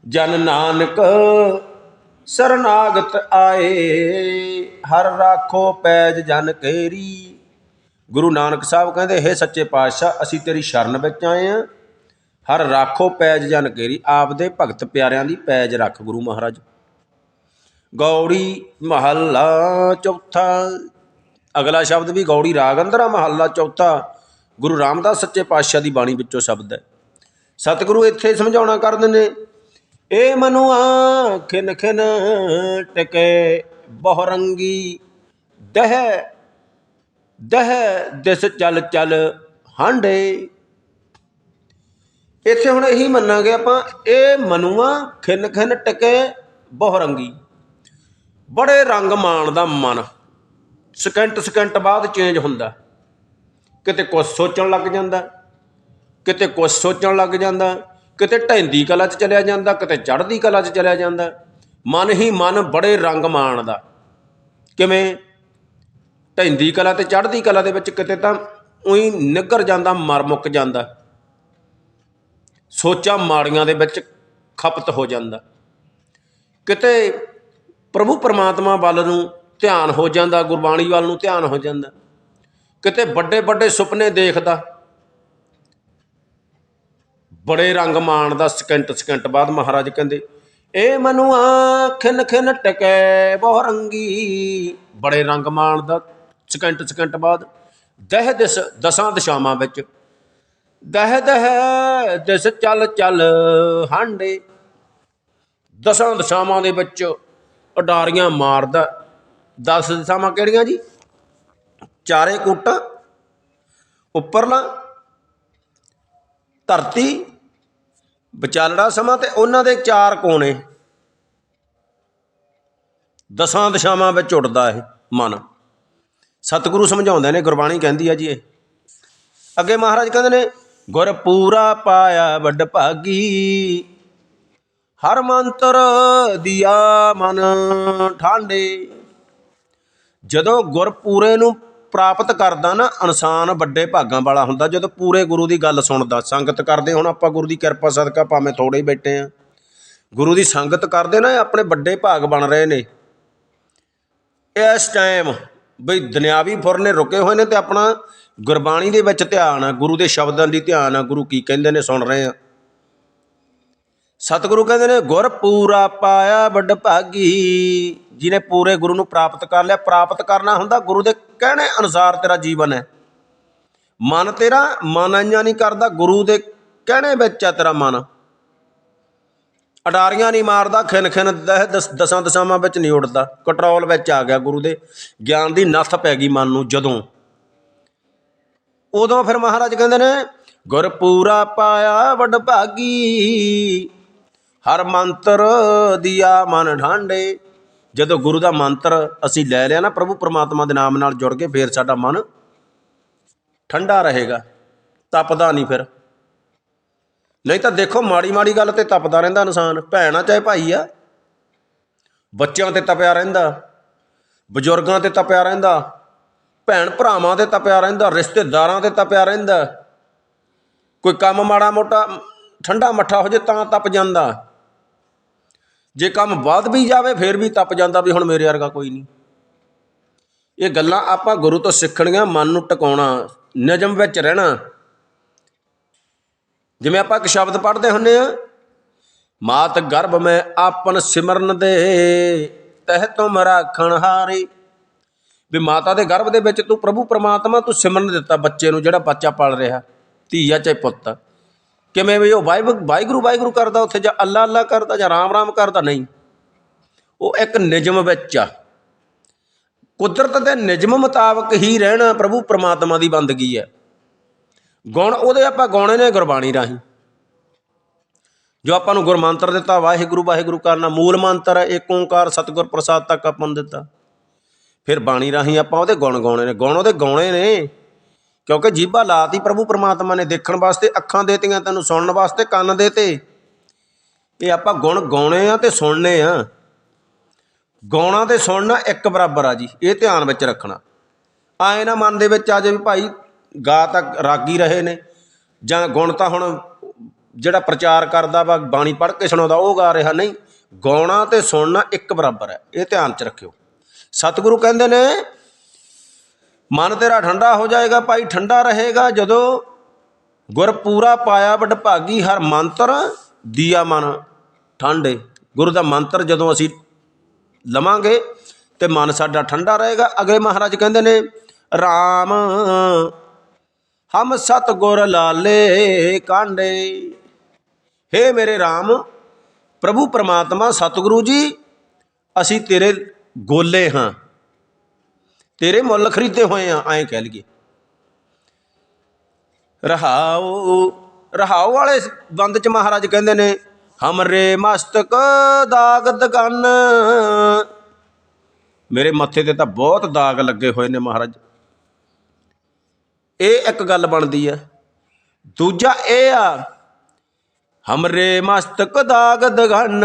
Speaker 1: ਜਨ ਨਾਨਕ ਸਰਨਾਗਤ ਆਏ, ਹਰ ਰਾਖੋ ਪੈਜ ਜਨ ਕੇਰੀ। ਗੁਰੂ ਨਾਨਕ ਸਾਹਿਬ ਕਹਿੰਦੇ, ਹੈ ਸੱਚੇ ਪਾਤਸ਼ਾਹ, ਅਸੀਂ ਤੇਰੀ ਸ਼ਰਨ ਵਿੱਚ ਆਏ ਆ। ਹਰ ਰਾਖੋ ਪੈਜ ਜਨ ਕੇਰੀ, ਆਪਦੇ ਭਗਤ ਪਿਆਰਿਆਂ ਦੀ ਪੈਜ ਰੱਖ ਗੁਰੂ ਮਹਾਰਾਜ। ਗੌੜੀ ਮਹੱਲਾ ਚੌਥਾ ਅਗਲਾ ਸ਼ਬਦ ਵੀ ਗੌੜੀ ਰਾਗ ਅੰਦਰਾ ਮਹੱਲਾ ਚੌਥਾ, ਗੁਰੂ ਰਾਮਦਾਸ ਸੱਚੇ ਪਾਤਸ਼ਾਹ ਦੀ ਬਾਣੀ ਵਿੱਚੋਂ ਸ਼ਬਦ ਹੈ। ਸਤਿਗੁਰੂ ਇੱਥੇ ਸਮਝਾਉਣਾ ਕਰਦੇ ਨੇ ਏ ਮਨੁਆ ਖਿਨ ਖਿਨ ਟਕੇ ਬਹੁਰੰਗੀ, ਦਹ ਦਹ ਦਿਸ ਚਲ ਚੱਲ ਹਾਂਡੇ। ਇੱਥੇ ਹੁਣ ਇਹੀ ਮੰਨਾਂਗੇ ਆਪਾਂ, ਇਹ ਮਨੁਆ ਖਿਨ ਖਿਨ ਟਕੇ ਬਹੁਰੰਗੀ। ਬੜੇ ਰੰਗ ਮਾਣ ਦਾ ਮਨ। ਸਕਿੰਟ ਸਕਿੰਟ ਬਾਅਦ ਚੇਂਜ ਹੁੰਦਾ। ਕਿਤੇ ਕੁਛ ਸੋਚਣ ਲੱਗ ਜਾਂਦਾ, ਕਿਤੇ ਕੁਛ ਸੋਚਣ ਲੱਗ ਜਾਂਦਾ, ਕਿਤੇ ਢੈਂਦੀ ਕਲਾ 'ਚ ਚਲਿਆ ਜਾਂਦਾ, ਕਿਤੇ ਚੜ੍ਹਦੀ ਕਲਾ 'ਚ ਚਲਿਆ ਜਾਂਦਾ। ਮਨ ਹੀ ਮਨ ਬੜੇ ਰੰਗ ਮਾਣਦਾ ਕਿਵੇਂ? ਢੈਂਦੀ ਕਲਾ ਤੇ ਚੜ੍ਹਦੀ ਕਲਾ ਦੇ ਵਿੱਚ ਕਿਤੇ ਤਾਂ ਉਹੀ ਨਿੱਗਰ ਜਾਂਦਾ ਮਰ ਮੁੱਕ ਜਾਂਦਾ। ਸੋਚਾਂ ਮਾੜੀਆਂ ਦੇ ਵਿੱਚ ਖਪਤ ਹੋ ਜਾਂਦਾ। ਕਿਤੇ ਪ੍ਰਭੂ ਪਰਮਾਤਮਾ ਵੱਲ ਨੂੰ ਧਿਆਨ ਹੋ ਜਾਂਦਾ, ਗੁਰਬਾਣੀ ਵੱਲ ਨੂੰ ਧਿਆਨ ਹੋ ਜਾਂਦਾ। ਕਿਤੇ ਵੱਡੇ ਵੱਡੇ ਸੁਪਨੇ ਦੇਖਦਾ, ਬੜੇ ਰੰਗ ਮਾਣਦਾ, ਸਕਿੰਟ ਸਕਿੰਟ ਬਾਅਦ ਮਹਾਰਾਜ ਕਹਿੰਦੇ, ਏ ਮਨੁਆ ਖਿਨ ਖਿਨ ਟਕੈ ਬਹੁ ਰੰਗੀ। ਬੜੇ ਰੰਗ ਮਾਣਦਾ, ਸਕਿੰਟ ਸਕਿੰਟ ਬਾਅਦ, ਦਹ ਦਿਸ ਦਸਾਂ ਦਿਸ਼ਾਵਾਂ ਵਿੱਚ, ਦਹ ਦਹ ਦਿਸ ਚੱਲ ਚੱਲ ਹਾਂਡੇ। ਦਸਾਂ ਦਿਸ਼ਾਵਾਂ ਦੇ ਵਿੱਚ ਉਡਾਰੀਆਂ ਮਾਰਦਾ 10 ਦਿਸ਼ਾਵਾਂ ਕਿਹੜੀਆਂ ਜੀ? ਚਾਰੇ ਕੂਟਾਂ, ਉੱਪਰਲਾ, ਧਰਤੀ, ਵਿਚਾਲੜਾ ਸਮਾਂ ਤੇ ਉਹਨਾਂ ਦੇ ਚਾਰ ਕੋਣੇ ਦਸਾਂ ਦਿਸ਼ਾਵਾਂ ਵਿੱਚ ਉੱਡਦਾ ਇਹ ਮਨ। ਸਤਿਗੁਰੂ ਸਮਝਾਉਂਦੇ ਨੇ, ਗੁਰਬਾਣੀ ਕਹਿੰਦੀ ਆ ਜੀ ਇਹ। ਅੱਗੇ ਮਹਾਰਾਜ ਕਹਿੰਦੇ ਨੇ, ਗੁਰ ਪੂਰਾ ਪਾਇਆ ਵੱਡ ਭਾਗੀ ਹਰ ਮੰਤਰ ਦਿਆ ਮਨ ਠਾਂਡੇ। ਜਦੋਂ ਗੁਰ ਪੂਰੇ ਨੂੰ ਪ੍ਰਾਪਤ ਕਰਦਾ ਨਾ, ਇਨਸਾਨ ਵੱਡੇ ਭਾਗਾਂ ਵਾਲਾ ਹੁੰਦਾ। ਜਦੋਂ ਪੂਰੇ ਗੁਰੂ ਦੀ ਗੱਲ ਸੁਣਦਾ, ਸੰਗਤ ਕਰਦੇ, ਹੁਣ ਆਪਾਂ ਗੁਰੂ ਦੀ ਕਿਰਪਾ, ਸਦਕਾ ਭਾਵੇਂ ਥੋੜੇ ਹੀ ਬੈਠੇ ਆ ਗੁਰੂ ਦੀ ਸੰਗਤ ਕਰਦੇ ਨਾ ਆਪਣੇ ਵੱਡੇ ਭਾਗ ਬਣ ਰਹੇ ਨੇ। ਇਸ ਟਾਈਮ ਬਈ ਦੁਨਿਆਵੀ ਫੁਰ ਨੇ ਰੁਕੇ ਹੋਏ ਨੇ ਤੇ ਆਪਣਾ ਗੁਰਬਾਣੀ ਦੇ ਵਿੱਚ ਧਿਆਨ ਆ, ਗੁਰੂ ਦੇ ਸ਼ਬਦਾਂ ਦੀ ਧਿਆਨ ਆ, ਗੁਰੂ ਕੀ ਕਹਿੰਦੇ ਨੇ, ਸੁਣ ਰਹੇ ਆ। ਸਤਿਗੁਰੂ ਕਹਿੰਦੇ ਨੇ, ਗੁਰ ਪੂਰਾ ਪਾਇਆ ਵੱਡ ਭਾਗੀ। ਜਿਹਨੇ ਪੂਰੇ ਗੁਰੂ ਨੂੰ ਪ੍ਰਾਪਤ ਕਰ ਲਿਆ, ਪ੍ਰਾਪਤ ਕਰਨਾ ਹੁੰਦਾ, ਗੁਰੂ ਦੇ ਕਹਿਣੇ ਅਨੁਸਾਰ ਤੇਰਾ ਜੀਵਨ ਹੈ। ਮਨ ਤੇਰਾ ਮਨ ਆਈਆਂ ਨਹੀਂ ਕਰਦਾ, ਗੁਰੂ ਦੇ ਕਹਿਣੇ ਵਿੱਚ ਆ ਤੇਰਾ ਮਨ। ਅਡਾਰੀਆਂ ਨਹੀਂ ਮਾਰਦਾ ਖਿਨ ਖਿਨ ਦਹ ਦਸ ਦਸਾਂ ਦਸਾਵਾਂ ਵਿੱਚ ਨਹੀਂ ਉੱਡਦਾ। ਕੰਟਰੋਲ ਵਿੱਚ ਆ ਗਿਆ ਗੁਰੂ ਦੇ। ਗਿਆਨ ਦੀ ਨੱਥ ਪੈ ਗਈ ਮਨ ਨੂੰ ਜਦੋਂ। ਉਦੋਂ ਫਿਰ ਮਹਾਰਾਜ ਕਹਿੰਦੇ ਨੇ, ਗੁਰ ਪੂਰਾ ਪਾਇਆ ਵੱਡ ਭਾਗੀ। ਹਰ ਮੰਤਰ ਦਿਆ ਮਨ ਢਾਂਡੇ ਜਦੋਂ ਗੁਰੂ ਦਾ ਮੰਤਰ ਅਸੀਂ ਲੈ ਲਿਆ ਨਾ ਪ੍ਰਭੂ ਪਰਮਾਤਮਾ ਦੇ ਨਾਮ ਨਾਲ ਜੁੜ ਕੇ, ਫੇਰ ਸਾਡਾ ਮਨ ਠੰਡਾ ਰਹੇਗਾ। ਤਪਦਾ ਨਹੀਂ ਫਿਰ। ਨਹੀਂ ਤਾਂ ਦੇਖੋ, ਮਾੜੀ ਮਾੜੀ ਗੱਲ ਤੇ ਤਪਦਾ ਰਹਿੰਦਾ ਇਨਸਾਨ। ਭੈਣਾ ਚਾਹੇ ਭਾਈ ਆ। ਬੱਚਿਆਂ ਤੇ ਤਪਿਆ ਰਹਿੰਦਾ। ਬਜ਼ੁਰਗਾਂ ਤੇ ਤਪਿਆ ਰਹਿੰਦਾ। ਭੈਣ ਭਰਾਵਾਂ ਤੇ ਤਪਿਆ ਰਹਿੰਦਾ। ਰਿਸ਼ਤੇਦਾਰਾਂ ਤੇ ਤਪਿਆ ਰਹਿੰਦਾ। ਕੋਈ ਕੰਮ ਮਾੜਾ ਮੋਟਾ, ਠੰਡਾ ਮੱਠਾ ਹੋ ਜੇ ਤਾਂ ਤਪ ਜਾਂਦਾ। ਜੇ ਕੰਮ ਵੱਧ ਵੀ ਜਾਵੇ, ਫਿਰ ਵੀ ਤਪ ਜਾਂਦਾ ਵੀ ਹੁਣ ਮੇਰੇ ਵਰਗਾ ਕੋਈ ਨਹੀਂ। ਇਹ ਗੱਲਾਂ ਆਪਾਂ ਗੁਰੂ ਤੋਂ ਸਿੱਖਣੀਆਂ, ਮਨ ਨੂੰ ਟਿਕਾਉਣਾ, ਨਿਯਮ ਵਿੱਚ ਰਹਿਣਾ। ਜਿਵੇਂ ਆਪਾਂ ਇੱਕ ਸ਼ਬਦ ਪੜ੍ਹਦੇ ਹੁੰਨੇ ਆ ਮਾਤ ਗਰਭ ਮੈਂ ਆਪਨ ਸਿਮਰਨ ਦੇ, ਤਹਿ ਤੁਮ ਰਾਖਣ ਹਾਰੇ। ਵੀ ਮਾਤਾ ਦੇ ਗਰਭ ਦੇ ਵਿੱਚ ਤੂੰ ਪ੍ਰਭੂ ਪ੍ਰਮਾਤਮਾ, ਤੂੰ ਸਿਮਰਨ ਦਿੱਤਾ ਬੱਚੇ ਨੂੰ ਜਿਹੜਾ ਬੱਚਾ ਪਲ ਰਿਹਾ, ਧੀਆ ਚਾਹੇ ਪੁੱਤ। ਕਿਵੇਂ ਵੀ ਉਹ ਵਾਹਿਗੁਰੂ ਵਾਹਿਗੁਰੂ ਵਾਹਿਗੁਰੂ ਕਰਦਾ ਉੱਥੇ ਜਾਂ ਅੱਲਾ ਅੱਲਾ ਕਰਦਾ ਜਾਂ ਰਾਮ ਰਾਮ ਕਰਦਾ? ਨਹੀਂ। ਉਹ ਇੱਕ ਨਿਯਮ ਵਿੱਚ ਆ। ਕੁਦਰਤ ਦੇ ਨਿਯਮ ਮੁਤਾਬਕ ਹੀ ਰਹਿਣਾ ਪ੍ਰਭੂ ਪ੍ਰਮਾਤਮਾ ਦੀ ਬੰਦਗੀ ਹੈ। ਗੁਣ ਉਹਦੇ ਆਪਾਂ ਗਾਉਣੇ ਨੇ ਗੁਰਬਾਣੀ ਰਾਹੀਂ। ਜੋ ਆਪਾਂ ਨੂੰ ਗੁਰਮੰਤਰ ਦਿੱਤਾ, ਵਾਹਿਗੁਰੂ ਵਾਹਿਗੁਰੂ ਕਰਨਾ ਮੂਲ ਮੰਤਰ ਹੈ ਏਕ ਓੰਕਾਰ ਸਤਿਗੁਰ ਪ੍ਰਸਾਦ ਤੱਕ ਆਪਾਂ ਨੂੰ ਦਿੱਤਾ। ਫਿਰ ਬਾਣੀ ਰਾਹੀਂ ਆਪਾਂ ਉਹਦੇ ਗੁਣ ਗਾਉਣੇ ਨੇ। ਗੁਣ ਉਹਦੇ ਗਾਉਣੇ ਨੇ। ਕਿਉਂਕਿ ਜੀਭਾ ਲਾਤੀ ਪ੍ਰਭੂ ਪਰਮਾਤਮਾ ਨੇ ਦੇਖਣ ਵਾਸਤੇ, ਅੱਖਾਂ ਦੇਤੀਆਂ ਤੈਨੂੰ ਸੁਣਨ ਵਾਸਤੇ, ਕੰਨ ਦੇਤੇ। ਇਹ ਆਪਾਂ ਗੁਣ ਗਾਉਣੇ ਆ ਤੇ ਸੁਣਨੇ ਆ। ਗਾਉਣਾ ਤੇ ਸੁਣਨਾ ਇੱਕ ਬਰਾਬਰ ਆ ਜੀ, ਇਹ ਧਿਆਨ ਵਿੱਚ ਰੱਖਣਾ। ਆਏ ਨਾ ਮਨ ਦੇ ਵਿੱਚ ਆ ਜੇ ਵੀ ਭਾਈ ਗਾ ਤਾਂ ਰਾਗੀ ਰਹੇ ਨੇ, ਜਾਂ ਗੁਣ ਤਾਂ ਹੁਣ ਜਿਹੜਾ ਪ੍ਰਚਾਰ ਕਰਦਾ ਵਾ, ਬਾਣੀ ਪੜ੍ਹ ਕੇ ਸੁਣਾਉਂਦਾ, ਉਹ ਗਾ ਰਿਹਾ। ਨਹੀਂ, ਗਾਉਣਾ ਤੇ ਸੁਣਨਾ ਇੱਕ ਬਰਾਬਰ ਹੈ, ਇਹ ਧਿਆਨ 'ਚ ਰੱਖਿਓ। ਸਤਿਗੁਰੂ ਕਹਿੰਦੇ ਨੇ ਮਨ ਤੇਰਾ ਠੰਡਾ ਹੋ ਜਾਏਗਾ ਭਾਈ, ਠੰਡਾ ਰਹੇਗਾ ਜਦੋਂ ਗੁਰ ਪੂਰਾ ਪਾਇਆ ਵਡਭਾਗੀ ਹਰ ਮੰਤਰ ਦੀਆ ਮਨ। ਠੰਡੇ ਗੁਰੂ ਦਾ ਮੰਤਰ ਜਦੋਂ ਅਸੀਂ ਲਵਾਂਗੇ ਤੇ ਮਨ ਸਾਡਾ ਠੰਡਾ ਰਹੇਗਾ। ਅਗਲੇ ਮਹਾਰਾਜ ਕਹਿੰਦੇ ਨੇ RAM ਹਮ ਸਤਗੁਰ ਲਾਲੇ ਕਾਂਡੇ। ਹੇ ਮੇਰੇ RAM ਪ੍ਰਭੂ ਪਰਮਾਤਮਾ, ਸਤਿਗੁਰੂ ਜੀ, ਅਸੀਂ ਤੇਰੇ ਗੋਲੇ ਹਾਂ। ਤੇਰੇ ਮੁੱਲ ਖਰੀਦੇ ਹੋਏ ਆ, ਐਂ ਕਹਿ ਲਈਏ। ਰਹਾਉ ਰਹਾਉ ਵਾਲੇ ਬੰਦ ਚ ਮਹਾਰਾਜ ਕਹਿੰਦੇ ਨੇ, ਹਮਰੇ ਮਸਤਕ ਦਾਗ ਦਗਨ। ਮੇਰੇ ਮੱਥੇ ਤੇ ਤਾਂ ਬਹੁਤ ਦਾਗ ਲੱਗੇ ਹੋਏ ਨੇ ਮਹਾਰਾਜ। ਇਹ ਇੱਕ ਗੱਲ ਬਣਦੀ ਹੈ ਦੂਜਾ ਇਹ ਆ, ਹਮਰੇ ਮਸਤਕ ਦਾਗ ਦਗਨ।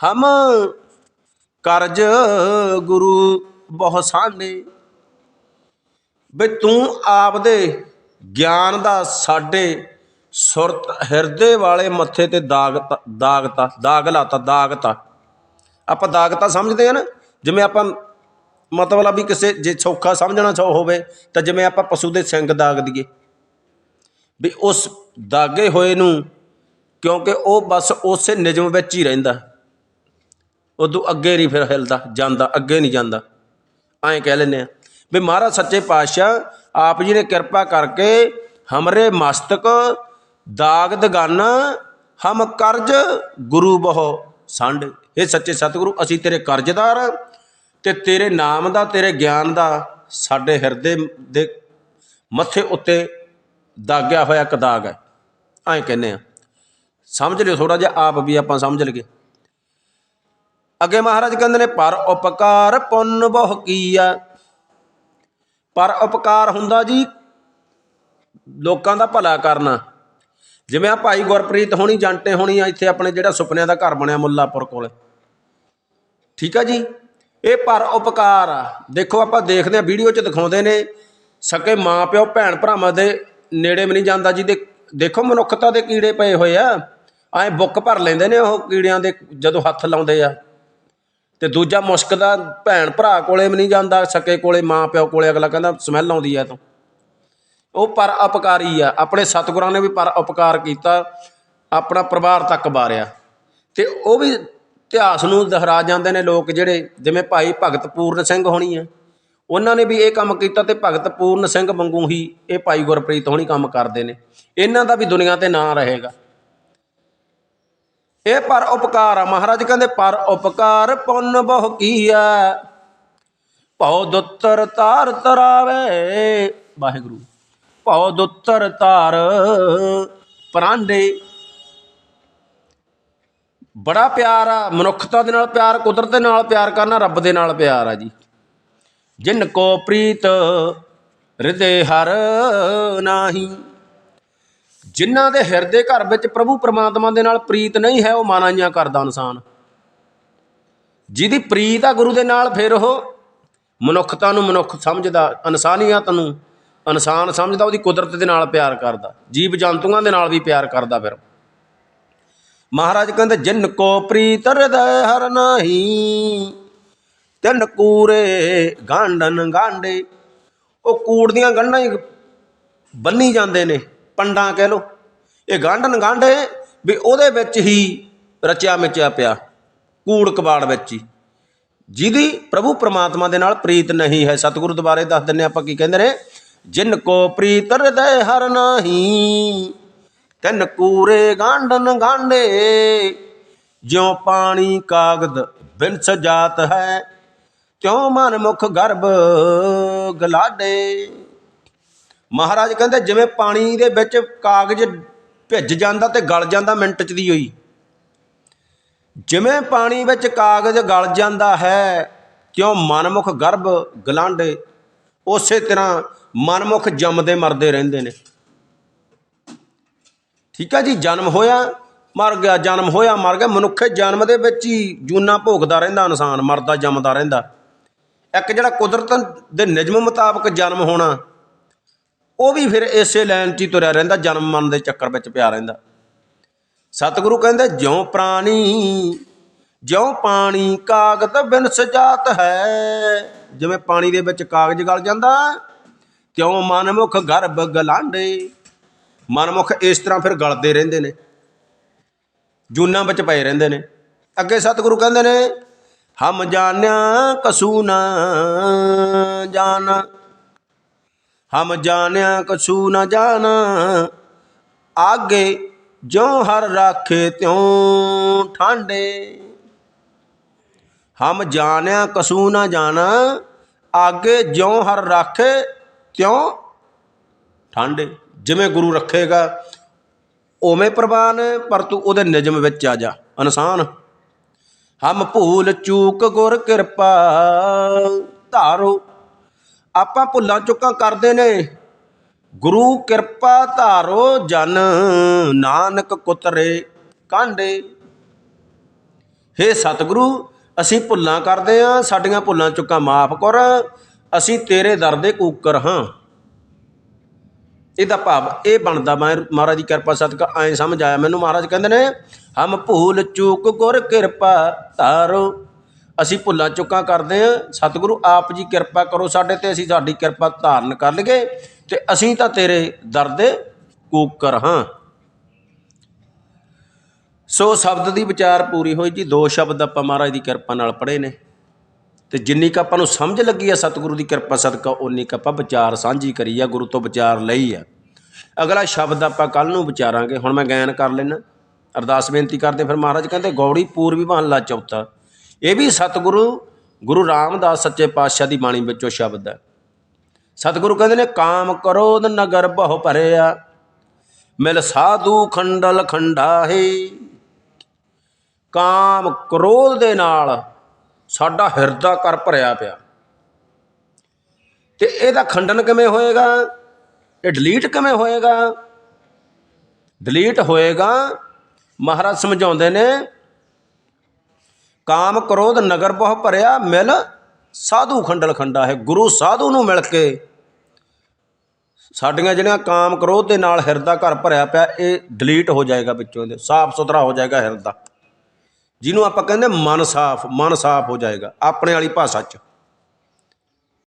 Speaker 1: ਹਮ ਕਰਜ ਗੁਰੂ ਬਹੁਤ ਸਾਂਢੇ ਵੀ ਤੂੰ ਆਪਦੇ ਗਿਆਨ ਦਾ ਸਾਡੇ ਸੁਰਤ ਹਿਰਦੇ ਵਾਲੇ ਮੱਥੇ ਤੇ ਦਾਗ ਦਾਗਤਾ ਦਾਗ ਤਾ, ਦਾਗ ਲਾਤਾ, ਦਾਗ ਆਪਾਂ ਦਾਗਤਾ ਸਮਝਦੇ ਆ ਨਾ, ਜਿਵੇਂ ਆਪਾਂ ਮਤਲਬ ਵੀ ਕਿਸੇ ਜੇ ਸੌਖਾ ਸਮਝਣਾ ਚਾਹ ਹੋਵੇ, ਤਾਂ ਜਿਵੇਂ ਆਪਾਂ ਪਸ਼ੂ ਦੇ ਸਿੰਗ ਦਾਗ ਦਈਏ। ਵੀ ਉਸ ਦਾਗੇ ਹੋਏ ਨੂੰ, ਕਿਉਂਕਿ ਉਹ ਬਸ ਉਸੇ ਨਿਯਮ ਵਿੱਚ ਹੀ ਰਹਿੰਦਾ। ਉਦੋਂ ਅੱਗੇ ਨਹੀਂ ਫਿਰ ਹਿਲਦਾ, ਜਾਂਦਾ, ਅੱਗੇ ਨਹੀਂ ਜਾਂਦਾ। ਐਂ ਕਹਿ ਲੈਂਦੇ ਆ ਵੀ ਮਹਾਰਾਜ ਸੱਚੇ ਪਾਤਸ਼ਾਹ, ਆਪ ਜੀ ਨੇ ਕਿਰਪਾ ਕਰਕੇ ਹਮਰੇ ਮਸਤਕ ਦਾਗ ਦਗਾਨਾ ਹਮ ਕਰਜ ਗੁਰੂ ਬਹੁ ਸੰਡ। ਇਹ ਸੱਚੇ ਸਤਿਗੁਰੂ, ਅਸੀਂ ਤੇਰੇ ਕਰਜ਼ਦਾਰ ਹਾਂ ਤੇ ਤੇਰੇ ਨਾਮ ਦਾ, ਤੇਰੇ ਗਿਆਨ ਦਾ ਸਾਡੇ ਹਿਰਦੇ ਦੇ ਮੱਥੇ ਉੱਤੇ ਦਾਗਿਆ ਹੋਇਆ ਇੱਕ ਦਾਗ ਹੈ। ਐਂ ਕਹਿੰਦੇ ਆ। ਸਮਝ ਲਿਓ ਥੋੜਾ ਜਿਹਾ, ਆਪ ਵੀ ਆਪਾਂ ਸਮਝ ਲਈਏ। ਅੱਗੇ ਮਹਾਰਾਜ ਕਹਿੰਦੇ ਨੇ, ਪਰ ਉਪਕਾਰ ਪੁੰਨ ਬਹੁ ਕੀਆ ਪਰ ਉਪਕਾਰ ਹੁੰਦਾ ਜੀ ਲੋਕਾਂ ਦਾ ਭਲਾ ਕਰਨਾ। ਜਿਵੇਂ ਆ ਭਾਈ ਗੁਰਪ੍ਰੀਤ ਹੋਣੀ, ਜਾਂਟੇ ਹੋਣੀ ਆ, ਇੱਥੇ ਆਪਣੇ ਜਿਹੜਾ ਸੁਪਨਿਆਂ ਦਾ ਘਰ ਬਣਿਆ ਮੁੱਲਾਪੁਰ ਕੋਲ। ਠੀਕ ਆ ਜੀ? ਇਹ ਪਰ ਉਪਕਾਰ ਆ। ਦੇਖੋ, ਆਪਾਂ ਦੇਖਦੇ ਆ, ਵੀਡੀਓ 'ਚ ਦਿਖਾਉਂਦੇ ਨੇ, ਸਕੇ ਮਾਂ ਪਿਓ, ਭੈਣ ਭਰਾਵਾਂ ਦੇ ਨੇੜੇ ਵੀ ਨਹੀਂ ਜਾਂਦਾ ਜੀ। ਦੇਖੋ, ਮਨੁੱਖਤਾ ਦੇ ਕੀੜੇ ਪਏ ਹੋਏ ਆ। ਐਂ ਬੁੱਕ ਭਰ ਲੈਂਦੇ ਨੇ ਉਹ ਕੀੜਿਆਂ ਦੇ, ਜਦੋਂ ਹੱਥ ਲਾਉਂਦੇ ਆ। ਅਤੇ ਦੂਜਾ ਮੁਸ਼ਕ ਦਾ ਭੈਣ ਭਰਾ ਕੋਲੇ ਵੀ ਨਹੀਂ ਜਾਂਦਾ, ਸਕੇ ਕੋਲੇ, ਮਾਂ ਪਿਓ ਕੋਲੇ ਅਗਲਾ ਕਹਿੰਦਾ ਸਮੈਲ ਆਉਂਦੀ ਹੈ ਤੂੰ। ਉਹ ਪਰ ਅਪਕਾਰੀ ਆ। ਆਪਣੇ ਸਤਿਗੁਰਾਂ ਨੇ ਵੀ ਪਰ ਉਪਕਾਰ ਕੀਤਾ, ਆਪਣਾ ਪਰਿਵਾਰ ਤੱਕ ਬਾਰਿਆ ਤੇ ਉਹ ਵੀ ਇਤਿਹਾਸ ਨੂੰ ਦੁਹਰਾ ਜਾਂਦੇ ਨੇ ਲੋਕ ਜਿਹੜੇ, ਜਿਵੇਂ ਭਾਈ ਭਗਤ ਪੂਰਨ ਸਿੰਘ ਹੋਣੀ ਆ। ਉਹਨਾਂ ਨੇ ਵੀ ਇਹ ਕੰਮ ਕੀਤਾ ਤੇ ਭਗਤ ਪੂਰਨ ਸਿੰਘ ਵਾਂਗੂ ਹੀ ਇਹ ਭਾਈ ਗੁਰਪ੍ਰੀਤ ਹੋਣੀ ਕੰਮ ਕਰਦੇ ਨੇ। ਇਹਨਾਂ ਦਾ ਵੀ ਦੁਨੀਆ ਤੇ ਨਾਂ ਰਹੇਗਾ। ਇਹ ਪਰ ਉਪਕਾਰ ਆ। ਮਹਾਰਾਜ ਕਹਿੰਦੇ, ਪਰ ਉਪਕਾਰ ਪੁੰਨ ਬਹੁ ਕੀਆ ਭਉ ਦੁੱਤਰ ਤਾਰ ਤਰਾਵੇ ਵਾਹਿਗੁਰੂ। ਭਉ ਦੁੱਤਰ ਤਾਰ ਪਰਾਂਡੇ ਬੜਾ ਪਿਆਰ ਆ। ਮਨੁੱਖਤਾ ਦੇ ਨਾਲ ਪਿਆਰ, ਕੁਦਰਤ ਦੇ ਨਾਲ ਪਿਆਰ ਕਰਨਾ ਰੱਬ ਦੇ ਨਾਲ ਪਿਆਰ ਆ ਜੀ। ਜਿਨ ਕੋ ਪ੍ਰੀਤ ਹਿਰਦੇ ਹਰ ਨਾਹੀ। ਜਿਨ੍ਹਾਂ ਦੇ ਹਿਰਦੇ ਘਰ ਵਿੱਚ ਪ੍ਰਭੂ ਪ੍ਰਮਾਤਮਾ ਦੇ ਨਾਲ ਪ੍ਰੀਤ ਨਹੀਂ ਹੈ, ਉਹ ਮਾਨਾਈਆਂ ਕਰਦਾ ਇਨਸਾਨ। ਜਿਹਦੀ ਪ੍ਰੀਤ ਆ ਗੁਰੂ ਦੇ ਨਾਲ, ਫਿਰ ਉਹ ਮਨੁੱਖਤਾ ਨੂੰ ਮਨੁੱਖ ਸਮਝਦਾ, ਇਨਸਾਨੀਅਤ ਨੂੰ ਇਨਸਾਨ ਸਮਝਦਾ, ਉਹਦੀ ਕੁਦਰਤ ਦੇ ਨਾਲ ਪਿਆਰ ਕਰਦਾ, ਜੀਵ ਜੰਤੂਆਂ ਦੇ ਨਾਲ ਵੀ ਪਿਆਰ ਕਰਦਾ ਫਿਰ। ਮਹਾਰਾਜ ਕਹਿੰਦੇ, ਜਿਨ ਕੋ ਪ੍ਰੀਤ ਹਿਰਦੈ ਹਰ ਨਾਹੀ, ਤਿੰਨ ਕੂਰੇ ਗਾਂਡਨ ਗਾਂਡੇ। ਉਹ ਕੂੜ ਦੀਆਂ ਗੰਢਾਂ ਹੀ ਬੰਨੀ ਜਾਂਦੇ ਨੇ। ਪੰਡਾਂ ਕਹਿ ਲੋ ਇਹ ਗਾਂਢਨ ਗਾਂਢੇ ਵੀ ਉਹਦੇ ਵਿੱਚ ਹੀ ਰਚਿਆ ਮਿਚਿਆ ਪਿਆ, ਕੂੜ ਕਬਾੜ ਵਿੱਚ ਹੀ। ਜਿਹਦੀ ਪ੍ਰਭੂ ਪ੍ਰਮਾਤਮਾ ਦੇ ਨਾਲ ਪ੍ਰੀਤ ਨਹੀਂ ਹੈ। ਸਤਿਗੁਰੂ ਦੁਬਾਰੇ ਦੱਸ ਦਿੰਨੇ ਆਪਾਂ ਕੀ ਕਹਿੰਦੇ ਨੇ, ਜਿਨ ਕੋ ਪ੍ਰੀਤ ਹਿਰਦੈ ਹਰ ਨਾਹੀ, ਤਨ ਕੂਰੇ ਗਾਂਢਨ ਗਾਂਢੇ, ਜਿਉ ਪਾਣੀ ਕਾਗਦ ਬਿਨ ਸਜਾਤ ਹੈ, ਤਿਉ ਮਨ ਮੁਖ ਗਰਭ ਗਲਾਡੇ। ਮਹਾਰਾਜ ਕਹਿੰਦੇ ਜਿਵੇਂ ਪਾਣੀ ਦੇ ਵਿੱਚ ਕਾਗਜ਼ ਭਿੱਜ ਜਾਂਦਾ ਤੇ ਗਲ ਜਾਂਦਾ ਮਿੰਟ ਚ ਦੀ ਹੋਈ। ਜਿਵੇਂ ਪਾਣੀ ਵਿੱਚ ਕਾਗਜ਼ ਗਲ ਜਾਂਦਾ ਹੈ ਕਿਉਂ ਮਨਮੁਖ ਗਰਭ ਗਲਾਂਡੇ, ਉਸੇ ਤਰ੍ਹਾਂ ਮਨਮੁਖ ਜੰਮਦੇ ਮਰਦੇ ਰਹਿੰਦੇ ਨੇ। ਠੀਕ ਹੈ ਜੀ, ਜਨਮ ਹੋਇਆ, ਮਰ ਗਿਆ, ਜਨਮ ਹੋਇਆ, ਮਰ ਗਿਆ, ਮਨੁੱਖੇ ਜਨਮ ਦੇ ਵਿੱਚ ਹੀ ਜੂਨਾ ਭੋਗਦਾ ਰਹਿੰਦਾ ਇਨਸਾਨ, ਮਰਦਾ ਜੰਮਦਾ ਰਹਿੰਦਾ। ਇੱਕ ਜਿਹੜਾ ਕੁਦਰਤ ਦੇ ਨਿਯਮ ਮੁਤਾਬਕ ਜਨਮ ਹੋਣਾ ਉਹ ਵੀ ਫਿਰ ਇਸੇ ਲਾਈਨ 'ਚ ਹੀ ਤੁਰਿਆ ਰਹਿੰਦਾ, ਜਨਮ ਮਨ ਦੇ ਚੱਕਰ ਵਿੱਚ ਪਿਆ ਰਹਿੰਦਾ। ਸਤਿਗੁਰੂ ਕਹਿੰਦੇ, ਜਿਉ ਪ੍ਰਾਣੀ, ਜਿਉ ਪਾਣੀ ਕਾਗਦ ਬਿਨ ਸਜਾਤ ਹੈ। ਜਿਵੇਂ ਪਾਣੀ ਦੇ ਵਿੱਚ ਕਾਗਜ਼ ਗਲ ਜਾਂਦਾ, ਤਿਉ ਮਨਮੁਖ ਗਰਭ ਗਲਾਂਡੇ। ਮਨਮੁਖ ਇਸ ਤਰ੍ਹਾਂ ਫਿਰ ਗਲਦੇ ਰਹਿੰਦੇ ਨੇ, ਜੂਨਾਂ ਵਿੱਚ ਪਏ ਰਹਿੰਦੇ ਨੇ। ਅੱਗੇ ਸਤਿਗੁਰੂ ਕਹਿੰਦੇ ਨੇ, ਹਮ ਜਾਣਿਆ ਕਸੂ ਨਾ ਜਾਣ। ਹਮ ਜਾਣਿਆ ਕਛੂ ਨਾ ਜਾਣਾ। ਆਗੇ ਜੋ ਹਰ ਰਾਖੇ ਤਿਉ ਠਾਂਡੇ। ਹਮ ਜਾਣਿਆ ਕਸੂ ਨਾ ਜਾਣਾ। ਆਗੇ ਜਿਉ ਹਰ ਰਾਖੇ ਤਿਉ ਠਾਂਡੇ। ਜਿਵੇਂ ਗੁਰੂ ਰੱਖੇਗਾ, ਉਵੇਂ ਪ੍ਰਵਾਨ ਪਰ ਤੂੰ ਉਹਦੇ ਨਿਯਮ ਵਿੱਚ ਆ ਜਾ ਇਨਸਾਨ ਹਮ ਭੂਲ ਚੂਕ ਗੁਰ ਕਿਰਪਾ ਧਾਰੋ। ਆਪਾਂ ਭੁੱਲਾਂ ਚੁੱਕਾਂ ਕਰਦੇ ਨੇ। ਗੁਰੂ ਕਿਰਪਾ ਧਾਰੋ ਜਨ ਨਾਨਕ ਕੁਤਰੇ ਕਾਂਡੇ। ਹੇ ਸਤਿਗੁਰੂ, ਅਸੀਂ ਭੁੱਲਾਂ ਕਰਦੇ ਆ, ਸਾਡੀਆਂ ਭੁੱਲਾਂ ਚੁੱਕਾਂ ਮਾਫ ਕਰ, ਅਸੀਂ ਤੇਰੇ ਦਰ ਦੇ ਕੂਕਰ ਹਾਂ। ਇਹਦਾ ਭਾਵ ਇਹ ਬਣਦਾ, ਮੈਂ ਮਹਾਰਾਜ ਦੀ ਕਿਰਪਾ ਸਦਕਾ ਐ ਸਮਝ ਆਇਆ। ਮੈਨੂੰ ਮਹਾਰਾਜ ਕਹਿੰਦੇ ਨੇ, ਹਮ ਭੂਲ ਚੂਕ ਗੁਰ ਕਿਰਪਾ ਧਾਰੋ। ਅਸੀਂ ਭੁੱਲਾਂ ਚੁੱਕਾਂ ਕਰਦੇ ਹਾਂ। ਸਤਿਗੁਰੂ, ਆਪ ਜੀ ਕਿਰਪਾ ਕਰੋ ਸਾਡੇ ਤੇ, ਅਸੀਂ ਸਾਡੀ ਕਿਰਪਾ ਧਾਰਨ ਕਰ ਲਈਏ ਤੇ ਅਸੀਂ ਤਾਂ ਤੇਰੇ ਦਰ ਦੇ ਕੂਕਰ ਹਾਂ। ਸੋ ਸ਼ਬਦ ਦੀ ਵਿਚਾਰ ਪੂਰੀ ਹੋਈ ਜੀ। ਦੋ ਸ਼ਬਦ ਆਪਾਂ ਮਹਾਰਾਜ ਦੀ ਕਿਰਪਾ ਨਾਲ ਪੜ੍ਹੇ ਨੇ। ਤੇ ਜਿੰਨੀ ਕ ਆਪਾਂ ਨੂੰ ਸਮਝ ਲੱਗੀ ਆ ਸਤਿਗੁਰੂ ਦੀ ਕਿਰਪਾ ਸਦਕਾ ਉਨੀ ਕ ਆਪਾਂ ਵਿਚਾਰ ਸਾਂਝੀ ਕਰੀ ਆ, ਗੁਰੂ ਤੋਂ ਵਿਚਾਰ ਲਈ ਆ। ਅਗਲਾ ਸ਼ਬਦ ਆਪਾਂ ਕੱਲ ਨੂੰ ਵਿਚਾਰਾਂਗੇ। ਹੁਣ ਮੈਂ ਗਾਇਨ ਕਰ ਲੈਣਾ ਅਰਦਾਸ ਬੇਨਤੀ ਕਰਦੇ ਫਿਰ ਮਹਾਰਾਜ ਕਹਿੰਦੇ, ਗੌੜੀ ਪੂਰਬੀ ਮਹੱਲਾ ਚੌਥਾ। ਇਹ ਵੀ ਸਤਿਗੁਰੂ, ਗੁਰੂ ਰਾਮਦਾਸ ਸੱਚੇ ਪਾਤਸ਼ਾਹ ਦੀ ਬਾਣੀ ਵਿੱਚੋਂ ਸ਼ਬਦ ਹੈ। ਸਤਿਗੁਰੂ ਕਹਿੰਦੇ ਨੇ, ਕਾਮ ਕਰੋਧ ਨਗਰ ਬਹੁ ਭਰਿਆ, ਮਿਲ ਸਾਧੂ ਖੰਡਲ ਖੰਡਾਹੇ। ਕਾਮ ਕ੍ਰੋਧ ਦੇ ਨਾਲ ਸਾਡਾ ਹਿਰਦਾ ਕਰ ਭਰਿਆ ਪਿਆ। ਤੇ ਇਹਦਾ ਖੰਡਨ ਕਿਵੇਂ ਹੋਏਗਾ? ਇਹ ਡਿਲੀਟ ਕਿਵੇਂ ਹੋਏਗਾ? ਡਿਲੀਟ ਹੋਏਗਾ? ਮਹਾਰਾਜ ਸਮਝਾਉਂਦੇ ਨੇ ਕਾਮ ਕ੍ਰੋਧ ਨਗਰ ਬਹੁ ਭਰਿਆ ਮਿਲ ਸਾਧੂ ਖੰਡਲ ਖੰਡਾ ਹੈ, ਗੁਰੂ ਸਾਧੂ ਨੂੰ ਮਿਲ ਕੇ। ਸਾਡੀਆਂ ਜਿਹੜੀਆਂ ਕਾਮ ਕ੍ਰੋਧ ਦੇ ਨਾਲ ਹਿਰਦਾ ਘਰ ਭਰਿਆ ਪਿਆ, ਇਹ ਡਿਲੀਟ ਹੋ ਜਾਏਗਾ ਵਿੱਚੋਂ ਦੇ ਸਾਫ਼ ਸੁਥਰਾ ਹੋ ਜਾਏਗਾ ਹਿਰਦਾ ਜਿਹਨੂੰ ਆਪਾਂ ਕਹਿੰਦੇ ਮਨ ਸਾਫ਼ ਮਨ ਸਾਫ਼ ਹੋ ਜਾਏਗਾ, ਆਪਣੇ ਵਾਲੀ ਭਾਸ਼ਾ 'ਚ।